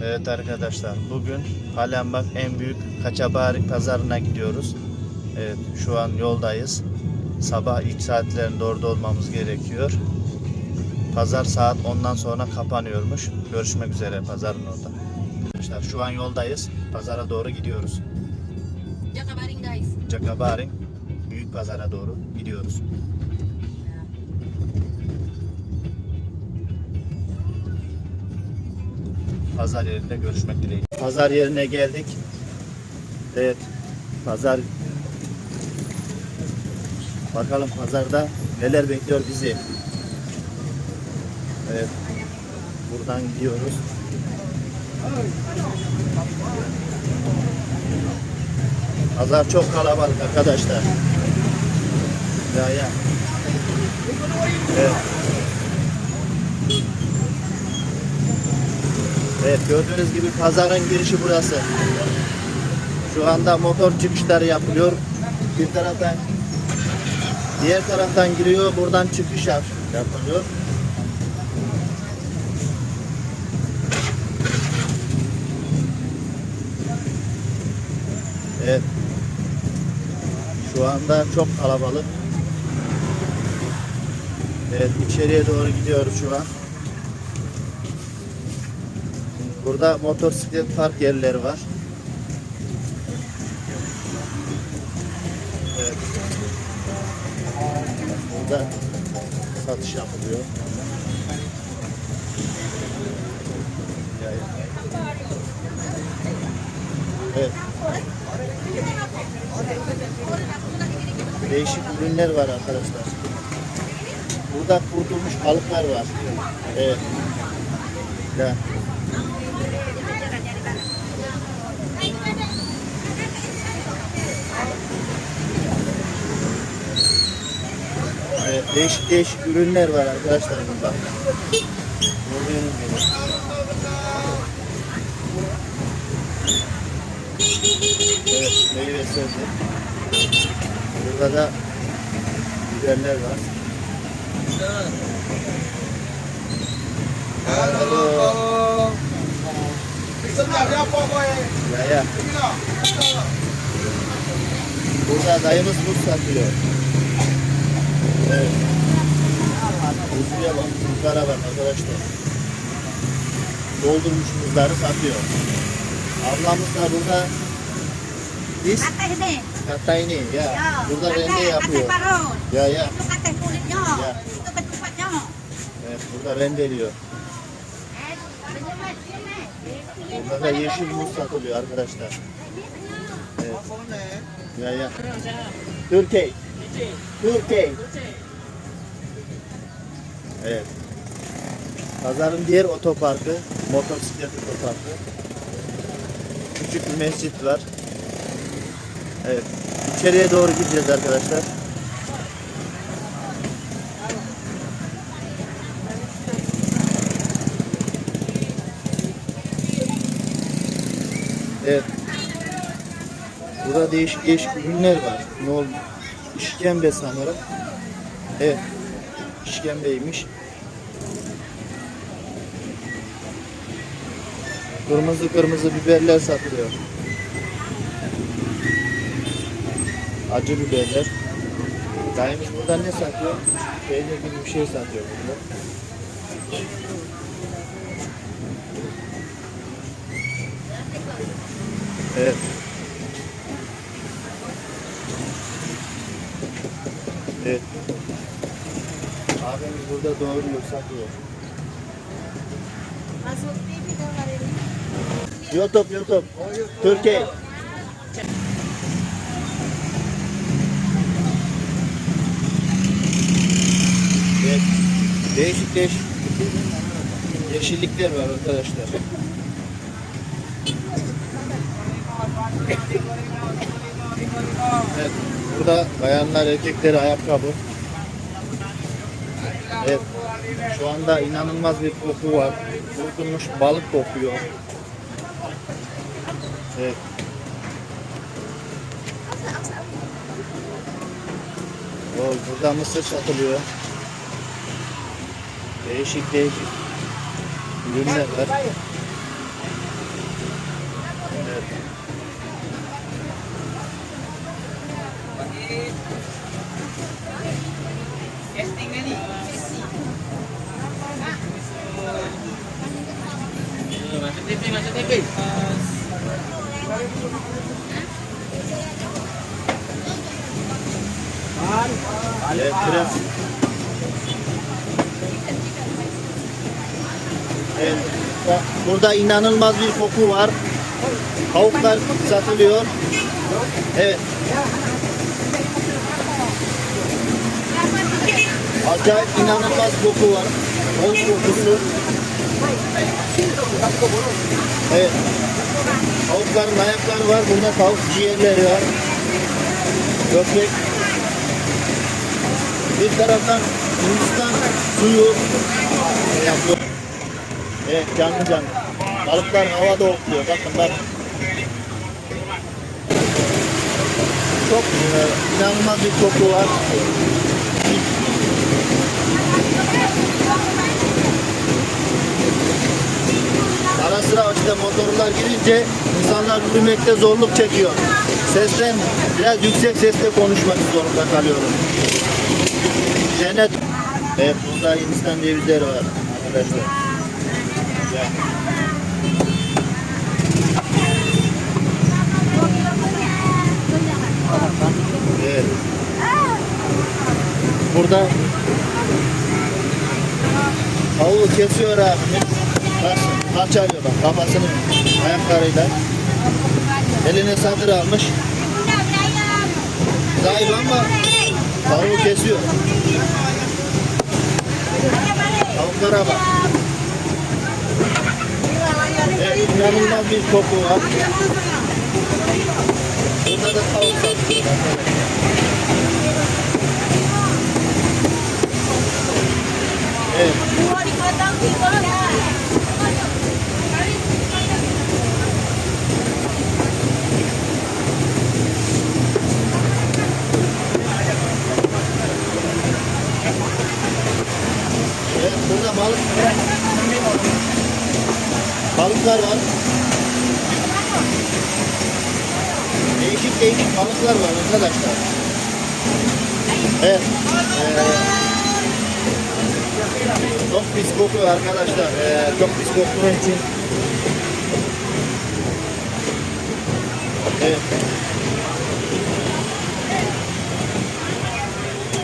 Evet arkadaşlar bugün Palembak en büyük Kaçabari pazarına gidiyoruz. Evet şu an yoldayız. Sabah ilk saatlerinde orada olmamız gerekiyor. Pazar saat 10'dan sonra kapanıyormuş. Görüşmek üzere pazarın orada. Arkadaşlar şu an yoldayız. Pazara doğru gidiyoruz. Jakabaring guys. Cakabari büyük pazara doğru gidiyoruz. Pazar yerinde görüşmek dileğiyle. Pazar yerine geldik. Evet. Pazar Bakalım pazarda neler bekliyor bizi. Evet. Buradan gidiyoruz. Pazar çok kalabalık arkadaşlar. Ya ya. Evet. Evet gördüğünüz gibi pazarın girişi burası. Şu anda motor çıkışları yapılıyor. Bir taraftan diğer taraftan giriyor, buradan çıkış yap- yapılıyor. Evet. Şu anda çok kalabalık. Evet içeriye doğru gidiyoruz şu an. Burada motosiklet park yerleri var. Evet. Burada satış yapılıyor. Evet. Değişik ürünler var arkadaşlar. Burada kurutulmuş balıklar var. Evet. Evet, değişik değişik ürünler var arkadaşlar burada. Gördüğünüz gibi. Evet, meyve sebze. Burada da biberler var. Hello. Ya ya. Burada dayımız buz satıyor. Evet. Buzluya bak, buzlara bak arkadaşlar. Doldurmuş buzları satıyor. Ablamız da burada biz Kate ini. ya burada rende yapıyor. Ya ya. Ya. Evet burada rendeliyor. Eh. Burada da yeşil muz satılıyor arkadaşlar. Evet. Ya ya. Türkiye. Türkiye. Evet. Pazarın diğer otoparkı, motosiklet otoparkı. Küçük bir mescit var. Evet. İçeriye doğru gideceğiz arkadaşlar. Evet. Burada değişik değişik ürünler var. Ne oldu? İşkembe sanırım. Evet. İşkembeymiş. Kırmızı kırmızı biberler satılıyor. Acı biberler. Dayımız burada ne satıyor? Peynir gibi bir şey satıyor burada. Evet. Abimiz burada dong hari ini. YouTube, YouTube. Türkiye. Evet. Değişik değişik yeşillikler var arkadaşlar. Evet. Burada bayanlar erkekler ayakkabı. Evet. Şu anda inanılmaz bir koku var. Kurutulmuş balık kokuyor. Evet. O, burada mısır satılıyor. Değişik değişik ürünler var. Krem. Burada inanılmaz bir koku var. Tavuklar satılıyor. Evet. Acayip inanılmaz koku var. Tavuk kokusu. Evet. Tavukların ayakları var. Burada tavuk ciğerleri var. Köpek. Bir taraftan Hindistan suyu yapıyor. Evet canlı canlı. Balıklar havada okluyor. Bakın bak. Çok e, inanılmaz bir koku var. Ara sıra işte motorlar girince insanlar yürümekte zorluk çekiyor. Sesten biraz yüksek sesle konuşmak zorunda kalıyorum. Cennet. Evet burada Hindistan cevizleri var arkadaşlar. Ya. Evet. Burada tavuğu kesiyor abi. Bak parçalıyor bak kafasını ayaklarıyla. Eline satır almış. Zayıf ama tavuğu kesiyor. Tavuklara bak. Evet, inanılmaz bir koku var. Burada da tavuk satıyor. Evet. Evet, burada balık balıklar var. Değişik değişik balıklar var arkadaşlar. Evet. Ee, çok pis kokuyor arkadaşlar. Ee, çok pis koktuğu için. Evet.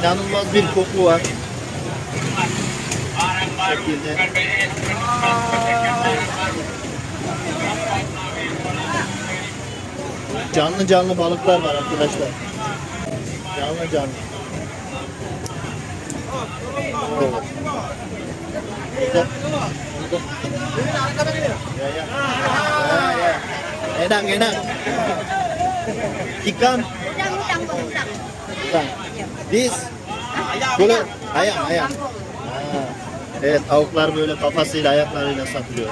İnanılmaz bir koku var. Şekilde. Canlı canlı balıklar var arkadaşlar. Canlı canlı. Oo. Burada. Burada. Ya ya. Ya ya. Enak enak. İkan. İkan. Biz. Böyle ayam ayam. Ha. Evet tavuklar böyle kafasıyla ayaklarıyla satılıyor.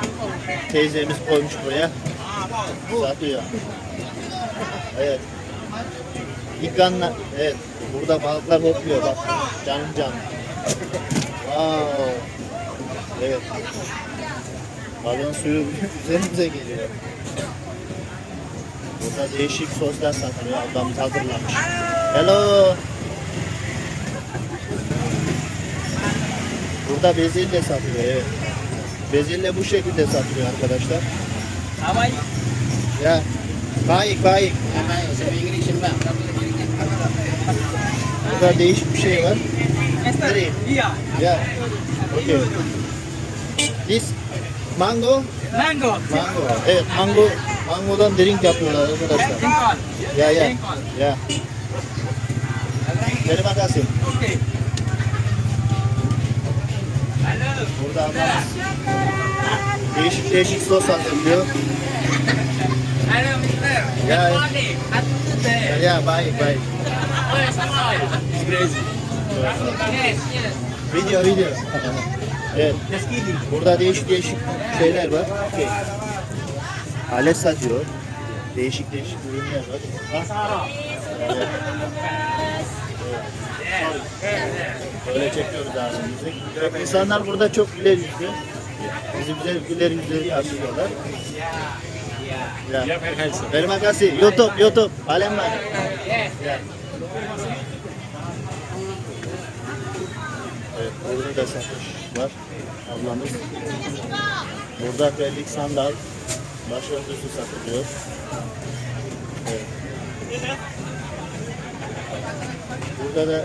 Teyzemiz koymuş buraya. Satıyor. Evet. İkanla, evet. Burada balıklar hopluyor bak. Canlı canlı. Wow. Evet. Balığın suyu üzerimize geliyor. Burada değişik soslar satılıyor. Ablamız hazırlamış. Hello. Burada bezelye satılıyor evet. Bezelye bu şekilde satılıyor arkadaşlar. Awak Ya. Baik baik. Burada değişik bir şey var. Nereye? Ya. Okay. This mango. Mango. Mango. Evet mango. Mangodan drink yapıyorlar arkadaşlar. Ya ya. Ya. Terima kasih. Okey. Burada değişik değişik sos Mister. Ya. Ya, baik baik. Crazy. Video video. evet. Burada değişik değişik şeyler var. Okay. Alet satıyor. Değişik değişik ürünler var. Evet. Böyle çekiyoruz ağzımızı. İnsanlar burada çok güler yüzlü. Bizi güzel güler yüzlü karşılıyorlar. Ya. Terima kasih. YouTube, YouTube. Palembang. Ya. Evet, burada da satış var. Ablamız. Burada terlik sandal, başörtüsü satılıyor. Burada da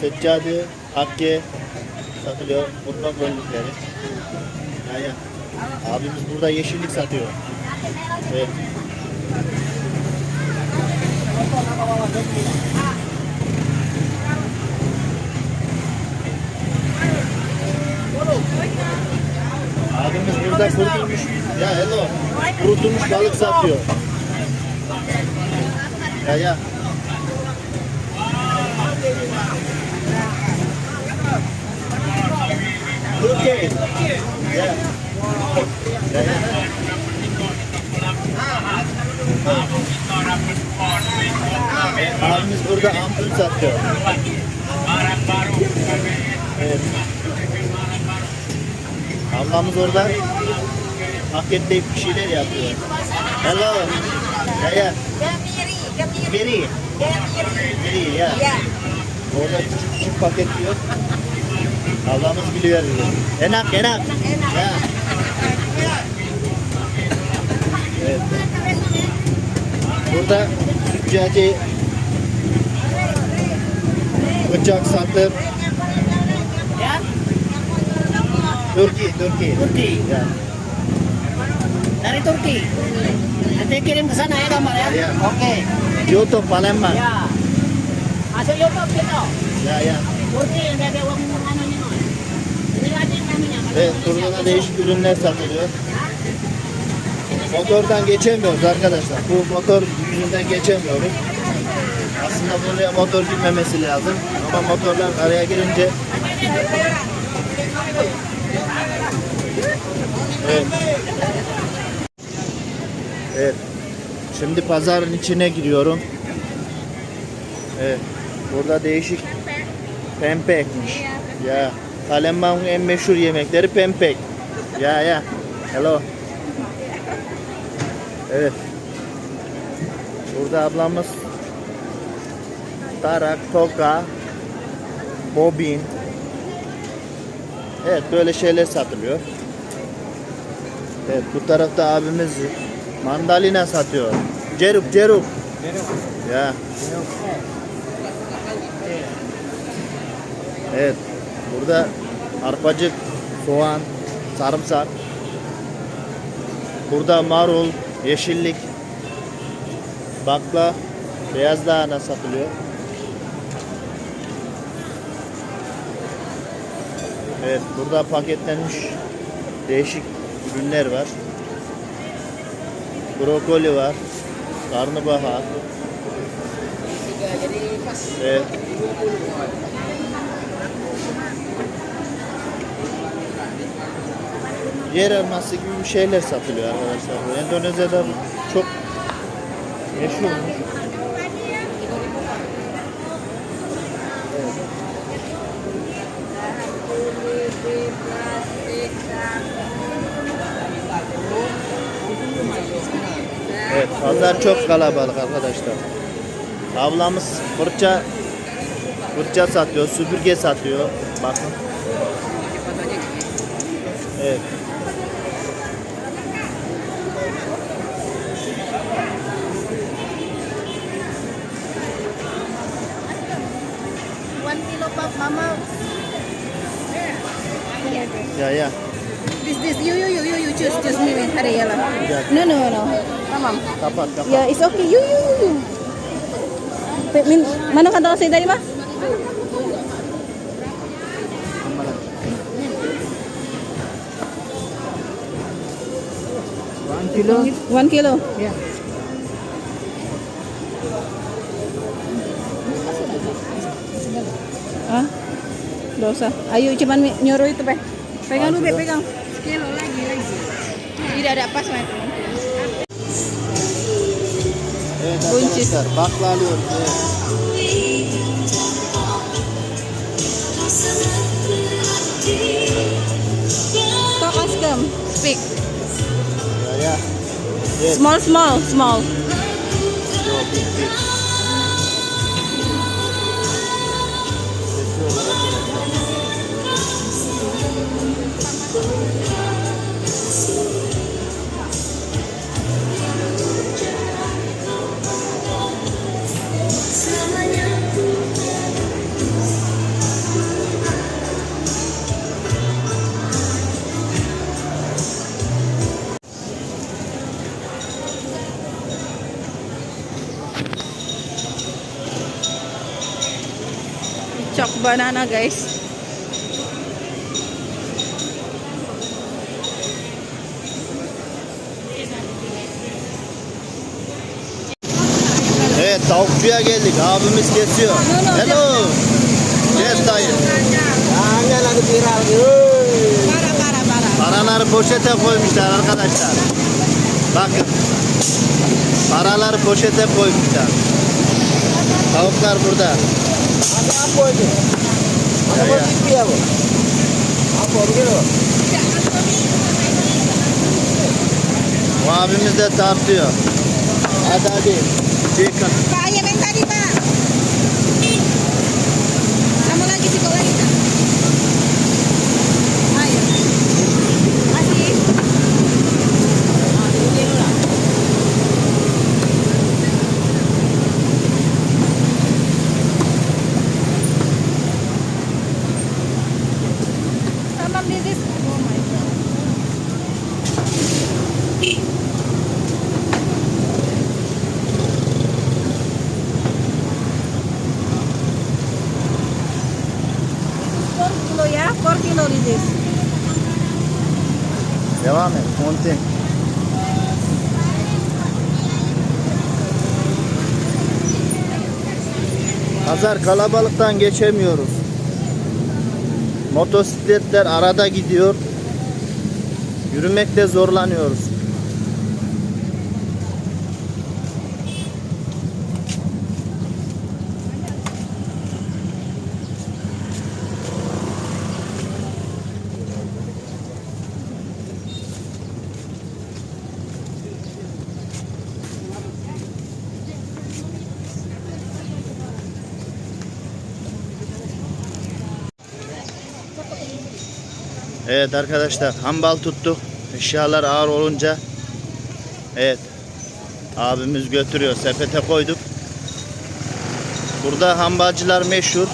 seccade, hakke satılıyor. Mutfak önlükleri. Ya ya. Abimiz burada yeşillik satıyor. Evet. Abimiz burada kurutulmuş, ya hello, kurutulmuş balık satıyor. Ya ya. Ya ya. Abimiz burada ampul satıyor. Evet. Ablamız orada paketleyip bir şeyler yapıyor. Hello. Ya ya. Gamiri, gamiri, Biri. gamiri. Biri ya. Ya. Orada küçük küçük paketliyor. Ablamız biliyor. Enak enak. Ya. Evet. Burada züccaci bıçak satır. Ya. Turki, Turki. Turki. Ya. Dari Turki. Nanti kirim ke sana ya gambar ya. Ya. Oke. YouTube Palembang. Ya. Masuk YouTube gitu. Ya ya. Turki yang ada uang burada da değişik ürünler satılıyor. Motordan geçemiyoruz arkadaşlar. Bu motor yüzünden geçemiyoruz. Aslında buraya motor girmemesi lazım. Ama motorlar araya girince Evet. Evet. Şimdi pazarın içine giriyorum. Evet. Burada değişik pempekmiş. Ya. Palembang'ın en meşhur yemekleri pempek. Ya ya. Hello. Evet. Burada ablamız tarak, toka, bobin. Evet böyle şeyler satılıyor. Evet bu tarafta abimiz mandalina satıyor. Ceruk ceruk. Ya. Evet. Burada arpacık, soğan, sarımsak. Burada marul, yeşillik, bakla, beyaz lahana satılıyor. Evet, burada paketlenmiş değişik ürünler var. Brokoli var, karnabahar. Evet. Yer elması gibi bir şeyler satılıyor arkadaşlar. Endonezya'da çok meşhurmuş. Evet, pazar çok kalabalık arkadaşlar. Ablamız fırça fırça satıyor, süpürge satıyor. Bakın. Evet. Kilo pop mama. Ya ya. This this you you you you you choose choose me with Ariela. Ya, No no no. Tamam. kapat kapat. Yeah, it's okay. You you you. Min, mana kanta kasi dari mah? One kilo. One kilo. Ya. nggak usah. Ayo cuman nyuruh itu beh pegang dulu pegang. Kilo lagi lagi. Tidak ada pas mas. Eh, Kunci terbak lalu eh. Talk ask. Speak. Ya, ya. Eh. Small, small, small. Chok banana, guys. Evet tavukçuya geldik. Abimiz kesiyor. Hello. Kes dayı. Paraları poşete koymuşlar arkadaşlar. Bakın. Paraları poşete koymuşlar. Tavuklar burada. Ada Ya, ya. apa ya, Bu? Abimiz de tartıyor. Hadi hadi. Pak, ayam yang tadi, this is. Devam et. Continue. Pazar kalabalıktan geçemiyoruz. Motosikletler arada gidiyor. Yürümekte zorlanıyoruz. Evet arkadaşlar hambal tuttuk. Eşyalar ağır olunca evet abimiz götürüyor. Sepete koyduk. Burada hambalcılar meşhur.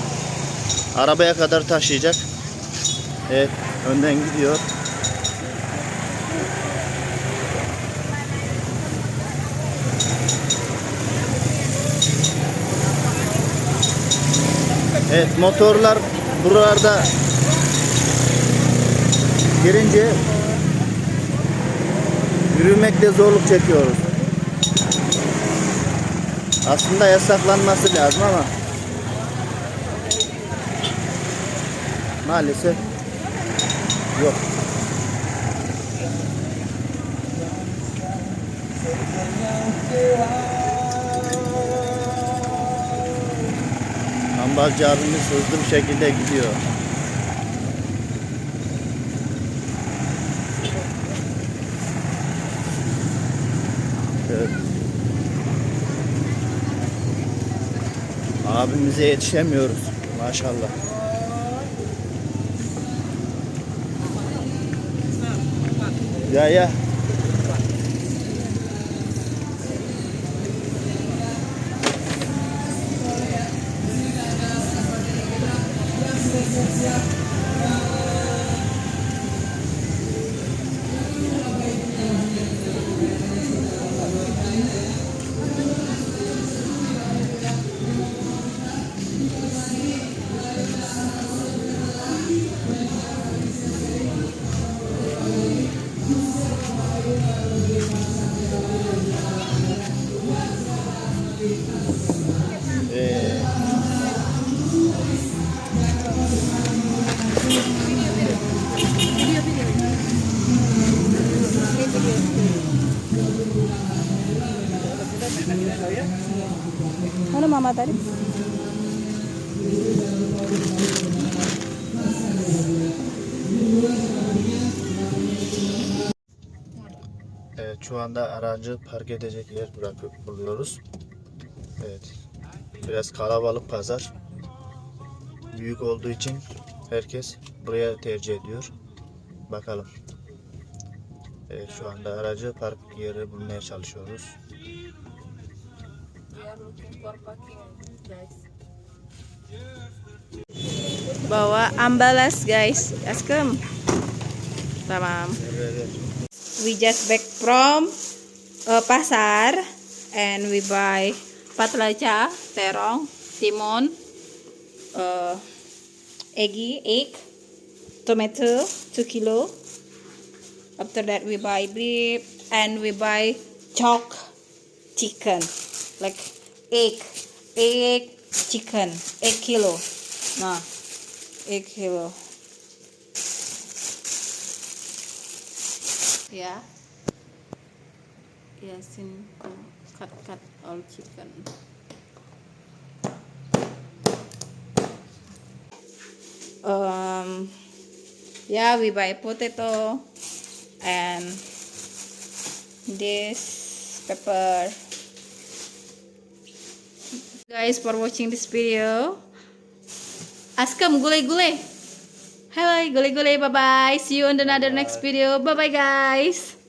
Arabaya kadar taşıyacak. Evet önden gidiyor. Evet motorlar buralarda girince yürümekte zorluk çekiyoruz. Aslında yasaklanması lazım ama maalesef yok. Ambalcı abimiz hızlı bir şekilde gidiyor. Abimize yetişemiyoruz maşallah. Ya ya. Şu anda aracı park edecek yer bırakıp buluyoruz. Evet. Biraz kalabalık pazar. Büyük olduğu için herkes buraya tercih ediyor. Bakalım. Evet şu anda aracı park yeri bulmaya çalışıyoruz. Bawa ambalas guys. Askem. Tamam. Evet. We just back from uh, pasar and we buy patlaca, terong, timun, uh, eggy, egg, tomato, two kilo. After that we buy beef and we buy chalk chicken, like egg, egg chicken, egg kilo. Nah, egg kilo. Yeah. Yes, in cut cut all chicken. Um, yeah, we buy potato and this pepper. Guys, for watching this video. Askem gulai gulai. Hi, gulay-gulay. Bye-bye. See you on another next video. Bye-bye, guys.